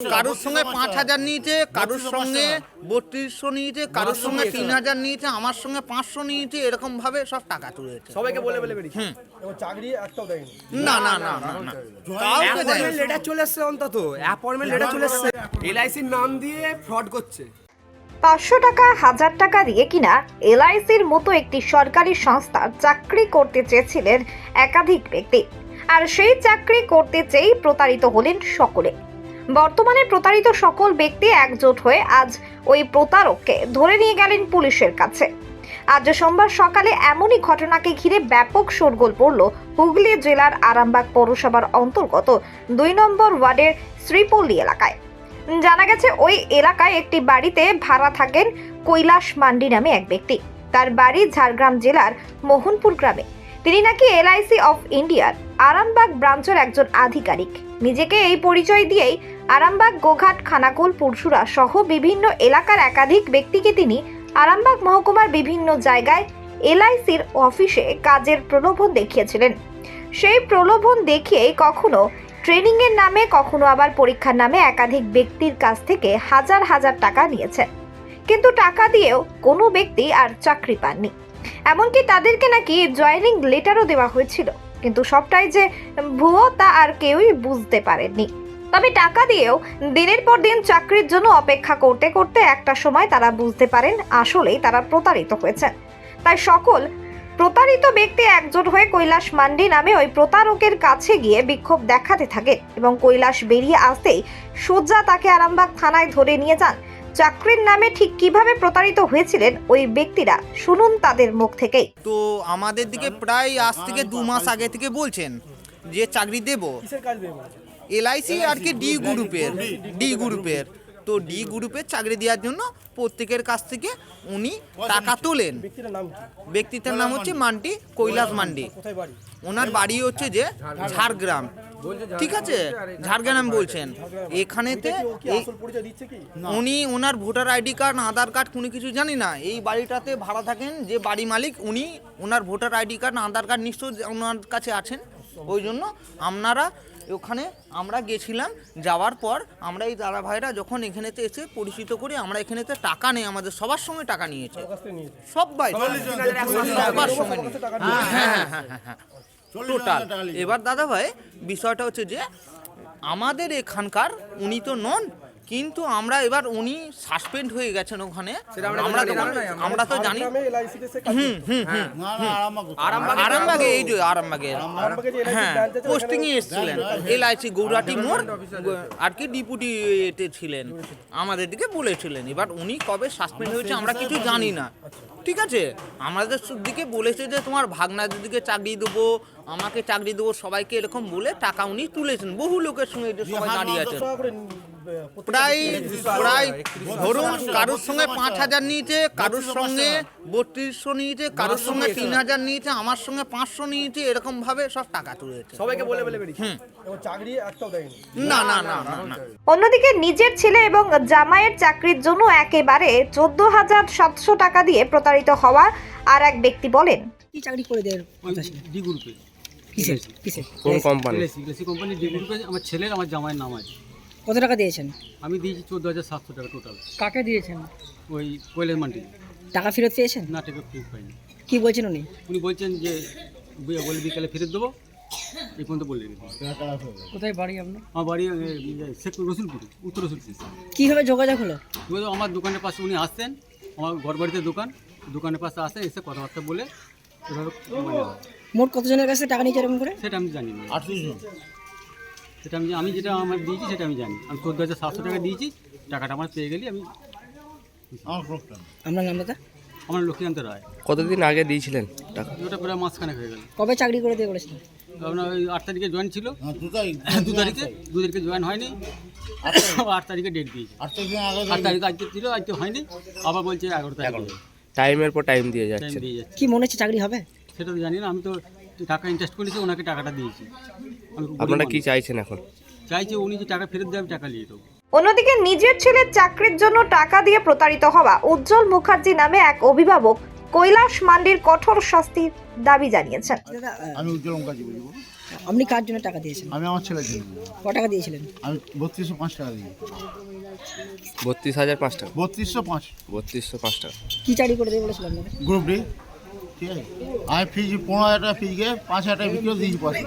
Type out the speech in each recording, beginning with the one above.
কারোর সঙ্গে পাঁচ হাজার নিয়েছে কারোর সঙ্গে বত্রিশশো নিয়েছে কারোর সঙ্গে তিন হাজার নিয়েছে আমার সঙ্গে পাঁচশো নিয়েছে এরকম ভাবে সব টাকা তুলেছে। সবাইকে বলে বলে বেরিয়েছে। এবং চাকরি একটাও দেয়নি। না না না না না। কাউকে দেয় লেটার চলে এসছে অন্তত। অ্যাপয়েন্টমেন্ট লেটার চলে এসছে। এলআইসির নাম দিয়ে ফ্রড করছে। পাঁচশো টাকা হাজার টাকা দিয়ে কিনা এলআইসির মতো একটি সরকারি সংস্থার চাকরি করতে চেয়েছিলেন একাধিক ব্যক্তি। আর সেই চাকরি করতে চেয়েই প্রতারিত হলেন সকলে। বর্তমানে প্রতারিত সকল ব্যক্তি একজোট হয়ে আজ ওই প্রতারককে ধরে নিয়ে গেলেন পুলিশের কাছে। আজ সোমবার সকালে এমনই ঘটনাকে ঘিরে ব্যাপক শোরগোল পড়ল হুগলি জেলার আরামবাগ পৌরসভার অন্তর্গত দুই নম্বর ওয়ার্ডের শ্রীপল্লী এলাকায়। জানা গেছে, ওই এলাকায় একটি বাড়িতে ভাড়া থাকেন কৈলাস মান্ডি নামে এক ব্যক্তি। তার বাড়ি ঝাড়গ্রাম জেলার মোহনপুর গ্রামে। তিনি নাকি এলআইসি অফ ইন্ডিয়ার আরামবাগ ব্রাঞ্চের একজন আধিকারিক। নিজেকে এই পরিচয় দিয়েই আরামবাগ, গোঘাট, খানাকুল পুরসুরা সহ বিভিন্ন এলাকার একাধিক ব্যক্তিকে তিনি আরামবাগ মহকুমার বিভিন্ন জায়গায় এলআইসির অফিসে কাজের প্রলোভন দেখিয়েছিলেন। সেই প্রলোভন দেখিয়ে কখনো ট্রেনিং এর নামে, কখনো আবার পরীক্ষার নামে একাধিক ব্যক্তির কাছ থেকে হাজার হাজার টাকা নিয়েছেন কিন্তু টাকা দিয়েও কোনো ব্যক্তি আর চাকরি পাননি। এমনকি তাদেরকে নাকি জয়েনিং লেটারও দেওয়া হয়েছিল। কিন্তু সবটাই যে ভুয়ো তা আর কেউই বুঝতে পারেননি। তবে টাকা দিয়েও দিনের পর দিন চাকরির জন্য অপেক্ষা করতে করতে একটা সময় তারা বুঝতে পারেন আসলেই তারা প্রতারিত হয়েছেন তাই সকল প্রতারিত ব্যক্তি একজোট হয়ে কৈলাস মান্ডি নামে ওই প্রতারকের কাছে গিয়ে বিক্ষোভ দেখাতে থাকে এবং কৈলাস বেরিয়ে আসতেই সোজা তাকে আরামবাগ থানায় ধরে নিয়ে যান। চাকরির নামে ঠিক কীভাবে প্রতারিত হয়েছিলেন ওই ব্যক্তিরা শুনুন তাদের মুখ থেকেই। তো আমাদের দিকে প্রায় আজ থেকে দু মাস আগে থেকে বলছেন যে চাকরি দেব? এলআইসি আর কি ডি গ্রুপের ডি গ্রুপের। তো ডি গ্রুপের চাকরি দেওয়ার জন্য প্রত্যেকের কাছ থেকে উনি টাকা তোলেন। ব্যক্তিটার নাম হচ্ছে মান্ডি কৈলাস মান্ডি ওনার বাড়ি হচ্ছে যে ঝাড়গ্রাম। ঠিক আছে? ঝাড়গ্রাম বলছেন। এখানেতে উনি ওনার voter ID card Aadhaar card কোনো কিছু জানি না। এই বাড়িটাতে ভাড়া থাকেন যে বাড়ি মালিক উনি ওনার voter ID card Aadhaar card নিশ্চয় ওনার কাছে আছেন। ওই জন্য আপনারা ওখানে আমরা গেছিলাম যাওয়ার পর আমরা এই দাদা ভাইরা যখন এখানেতে এসে পরিচিত করি আমরা এখানেতে টাকা নেই আমাদের সবার সঙ্গে টাকা নিয়েছে। সবাই। সবার সঙ্গে। হ্যাঁ হ্যাঁ হ্যাঁ হ্যাঁ হ্যাঁ। টোটাল এবার দাদা ভাই বিষয়টা হচ্ছে যে আমাদের এখানকার উনি তো নন কিন্তু আমরা এবার উনি সাসপেন্ড হয়ে গেছেন ওখানে। আমরা তো আমরা তো জানি তে সে কাজ করতো। আরামবাগে এই যে আরামবাগে। হ্যাঁ পোস্টিং ওখানে- এসেছিলেন। এলআইসি গৌরাটি মোড় আর কি ডিপুটি এতে ছিলেন। আমাদের দিকে বলেছিলেন। এবার উনি কবে সাসপেন্ড হয়েছে আমরা কিছু জানি না। ঠিক আছে? আমাদের দিকে বলেছে যে তোমার ভাগনাদের দিকে চাকরি দেবো আমাকে চাকরি দেবো সবাইকে এরকম বলে টাকা উনি তুলেছেন। বহু লোকের সঙ্গে সবাই দাঁড়িয়ে আছেন। প্রায় প্রায় ধরুন কারোর সঙ্গে পাঁচ হাজার নিয়েছে কারোর সঙ্গে বত্রিশশো নিয়েছে কারোর সঙ্গে তিন হাজার নিয়েছে আমার সঙ্গে পাঁচশো নিয়েছে এরকম ভাবে সব টাকা তুলেছে সবাইকে বলে বলে চাকরি না না না না না। অন্যদিকে নিজের ছেলে এবং জামাইয়ের চাকরির জন্য একেবারে চোদ্দ হাজার সাতশো টাকা দিয়ে প্রতারিত হওয়া আর এক ব্যক্তি বলেন। কি চাকরি করে দেয় ডি গ্রুপে। কোন কোম্পানি কোম্পানি ডি গ্রুপে আমার ছেলের আমার জামাইয়ের নাম আছে। কত টাকা দিয়েছেন? আমি দিয়েছি চোদ্দ হাজার সাতশো টাকা টোটাল কাকে দিয়েছেন? ওই কৈলের মান্ডি। টাকা ফেরত পেয়েছেন? না টাকা ফিস পাইনি। কি বলছেন উনি? উনি বলছেন যে বলে বিকালে ফেরত দেবো। এই পর্যন্ত বলে রেখেছি কোথায় বাড়ি আপনার? আমার বাড়ি শেখ রসুলপুর উত্তর রসুলপুর। কীভাবে যোগাযোগ হলো? বলে আমার দোকানের পাশে উনি আসতেন আমার ঘর বাড়িতে দোকান। দোকানের পাশে আসে এসে কথাবার্তা বলে এভাবে মোট কতজনের কাছে টাকা নিয়েছে এরকম করে? সেটা আমি জানি না। সেটা আমি আমি যেটা আমার দিয়েছি সেটা আমি জানি। আমি চোদ্দ হাজার সাতশো টাকা দিয়েছি টাকাটা আমার পেয়ে গেলি আমি আপনার নাম দাদা? আমার লক্ষ্মীকান্ত রায়। কতদিন আগে দিয়েছিলেন টাকা? ওটা প্রায় মাসখানেক হয়ে গেল। কবে চাকরি করে দিয়ে বলেছিলেন আপনার ওই আট তারিখে জয়েন ছিল। দু তারিখে। দু তারিখে জয়েন হয়নি। আট তারিখে। ডেট দিয়েছে। আট তারিখে আজকে ছিল আজকে হয়নি। আবার বলছে এগারো তারিখে। টাইমের পর টাইম দিয়ে টাইম দিয়ে যাচ্ছে। কি মনে হচ্ছে চাকরি হবে? সেটা তো জানি না আমি তো টাকা ইনভেস্ট করেছি ওনাকে টাকাটা দিয়েছি। আপনারা কি চাইছেন এখন? চাইছি উনি যে টাকা ফেরত দেবে আমি টাকা নিয়ে দেবো অন্যদিকে নিজের ছেলের চাকরির জন্য টাকা দিয়ে প্রতারিত হওয়া উজ্জ্বল মুখার্জি নামে এক অভিভাবক কৈলাস মান্ডির কঠোর শাস্তির দাবি জানিয়েছেন। আমি উজ্জ্বল মুখার্জি বলব আপনি কার জন্য টাকা দিয়েছেন আমি আমার ছেলের জন্য। ক টাকা দিয়েছিলেন? আমি বত্রিশশো পাঁচ টাকা দিই বত্রিশ হাজার পাঁচ টাকা। বত্রিশশো পাঁচ। বত্রিশশো পাঁচ টাকা। কি চাকরি করে দিয়ে বলেছিলাম গ্রুপ ডি। ঠিক আছে? আমি ফিজ পনেরো হাজার টাকা গিয়ে পাঁচ হাজার টাকা বিক্রি দিয়েছি পয়সা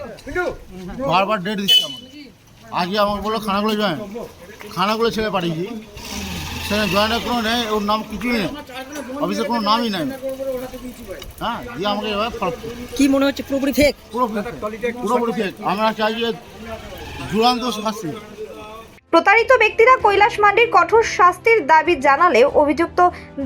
বারবার ডেট দিচ্ছে আমাকে। আজকে আমাকে বলল খানাগুলো জয়েন খানাগুলো ছেড়ে পাঠিয়েছি। সেখানে জয়েনের কোনো নেই ওর নাম কিছুই নেই। অফিসে কোনো নামই নেই। হ্যাঁ দিয়ে আমাকে ফরক কি মনে হচ্ছে পুরোপুরি ফেক পুরোপুরি ফেক আমরা চাই যে চূড়ান্ত শাস্তি। প্রতারিত ব্যক্তিরা কৈলাস মান্ডির কঠোর শাস্তির দাবি জানালেও অভিযুক্ত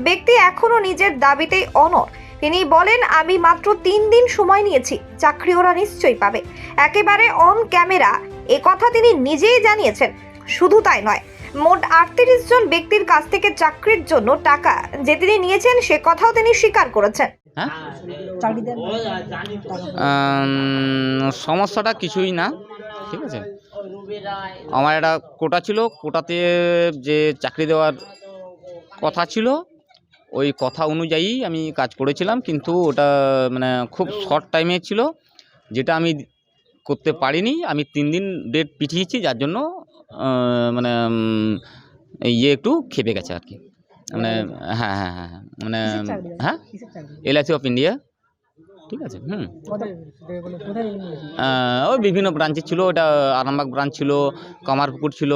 ব্যক্তি এখনও নিজের দাবিতেই অনর তিনি বলেন আমি মাত্র তিন দিন সময় নিয়েছি চাকরি ওরা নিশ্চয়ই পাবে। একেবারে অন ক্যামেরা এ কথা তিনি নিজেই জানিয়েছেন। শুধু তাই নয় মোট আটত্রিশ জন ব্যক্তির কাছ থেকে চাকরির জন্য টাকা যে তিনি নিয়েছেন সে কথাও তিনি স্বীকার করেছেন। হ্যাঁ? সমস্যাটা কিছুই না ঠিক আছে? আমার একটা কোটা ছিল কোটাতে যে চাকরি দেওয়ার কথা ছিল ওই কথা অনুযায়ী আমি কাজ করেছিলাম কিন্তু ওটা মানে খুব শর্ট টাইমে ছিল যেটা আমি করতে পারিনি। আমি তিন দিন ডেট পিছিয়েছি যার জন্য মানে ইয়ে একটু খেপে গেছে আর কি। মানে হ্যাঁ হ্যাঁ হ্যাঁ হ্যাঁ, মানে? হ্যাঁ? কিসের চাকরি? এলআইসি অফ ইন্ডিয়া ঠিক আছে হুম। ওই বিভিন্ন ব্রাঞ্চে ছিল ওটা আরামবাগ ব্রাঞ্চ ছিল কামারপুকুর ছিল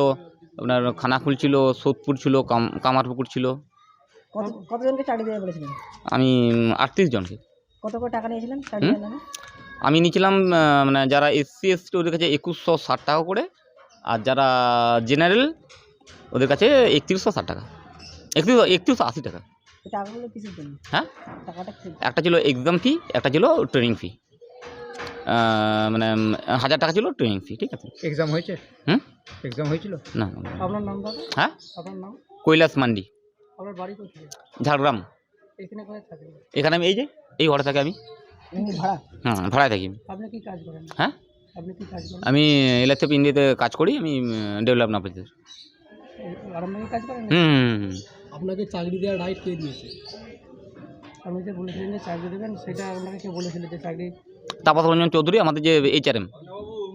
আপনার খানাকুল ছিল সোদপুর ছিল কাম- কামারপুকুর ছিল। কত কতজনকে চাকরি দেবে বলেছিলেন আমি আটত্রিশ জনকে। কত করে টাকা নিয়েছিলেন চাকরি দেওয়ার নামে? আমি নিয়েছিলাম আহ, মানে যারা এসসি এসটি ওদের কাছে একুশশো ষাট টাকা করে আর যারা জেনারেল ওদের কাছে একত্রিশশো ষাট টাকা। একত্রিশ একত্রিশশো আশি টাকা। এই টাকাগুলো কিসের জন্য? হ্যাঁ? টাকাটা কিসের জন্য? একটা ছিল এক্সাম ফি একটা ছিল ট্রেনিং ফি মানে উম, হাজার টাকা ছিল ট্রেনিং ফি ঠিক আছে? এক্সাম হয়েছে? হুম? এক্সাম হয়েছিল? না। না, না। আপনার নাম দাদা হ্যাঁ? আপনার নাম? কৈলাস মান্ডি। আপনার বাড়ি কোথায়? ঝাড়গ্রাম। এখানে কোথায় থাকেন? এখানে আমি এই যে এই ঘরে থাকি আমি। এমনি ভাড়া? হ্যাঁ ভাড়ায় থাকি। আপনি কি কাজ করেন? হ্যাঁ? আপনি কি কাজ করেন? আমি অফ ইন্ডিয়াতে কাজ করি আমি ডেভেলপমেন্ট অফিসার আরামবাগে কাজ করেন? হুম। আপনাকে চাকরি দেওয়ার রাইট কে দিয়েছে? আপনি যে বলেছিলেন যে চাকরি দেবেন সেটা আপনাকে কে যে চাকরি? তাপস রঞ্জন চৌধুরী আমাদের যে এইচআরএম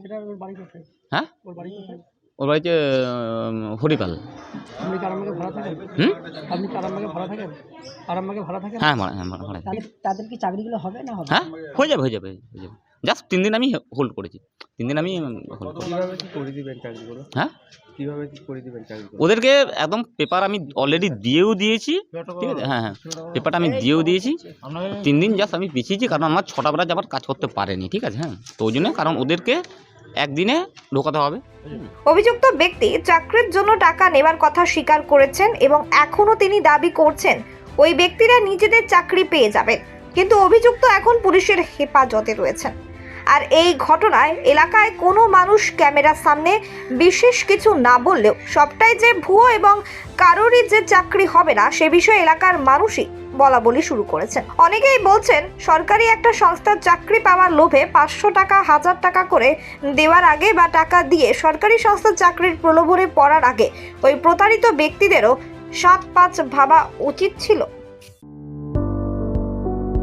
সেটা ওর বাড়ি কোথায়? হ্যাঁ? ওর বাড়ি কোথায়? ওর বাড়িতে হরিপাল। হ্যাঁ হ্যাঁ ভাড়া- ভাড়ায় থাকি। তাদের তাদের কি চাকরিগুলো হবে না হবে? হ্যাঁ হয়ে যাবে হয়ে যাবে হয়ে যাবে। জাস্ট তিন দিন আমি হোল্ড করেছি। তিন দিন আমি হোল্ড করেছি। কীভাবে কি করে দিবেন চাকরিগুলো হ্যাঁ? কীভাবে কি করে দিবেন চাকরিগুলো ওদেরকে একদম পেপার আমি অলরেডি দিয়েও দিয়েছি ঠিক আছে? হ্যাঁ হ্যাঁ পেপারটা আমি দিয়েও দিয়েছি। তিন দিন জাস্ট আমি পিছিয়েছি কারণ আমার ছটা বেলা যাবার কাজ করতে পারেনি ঠিক আছে? হ্যাঁ তো ওই জন্য কারণ ওদেরকে একদিনে ঢোকাতে হবে। অভিযুক্ত ব্যক্তি চাকরির জন্য টাকা নেবার কথা স্বীকার করেছেন এবং এখনও তিনি দাবি করছেন, ওই ব্যক্তিরা নিজেদের চাকরি পেয়ে যাবেন। কিন্তু অভিযুক্ত এখন পুলিশের হেফাজতে রয়েছেন। আর এই ঘটনায় এলাকায় কোনো মানুষ ক্যামেরার সামনে বিশেষ কিছু না বললেও সবটাই যে ভুয়ো এবং কারোরই যে চাকরি হবে না, সে বিষয়ে এলাকার মানুষই বলা বলি শুরু করেছেন। অনেকেই বলছেন, সরকারি একটা সংস্থার চাকরি পাওয়ার লোভে পাঁচশো টাকা, হাজার টাকা করে দেওয়ার আগে বা টাকা দিয়ে সরকারি সংস্থার চাকরির প্রলোভনে পড়ার আগে ওই প্রতারিত ব্যক্তিদেরও সাত পাঁচ ভাবা উচিত ছিল।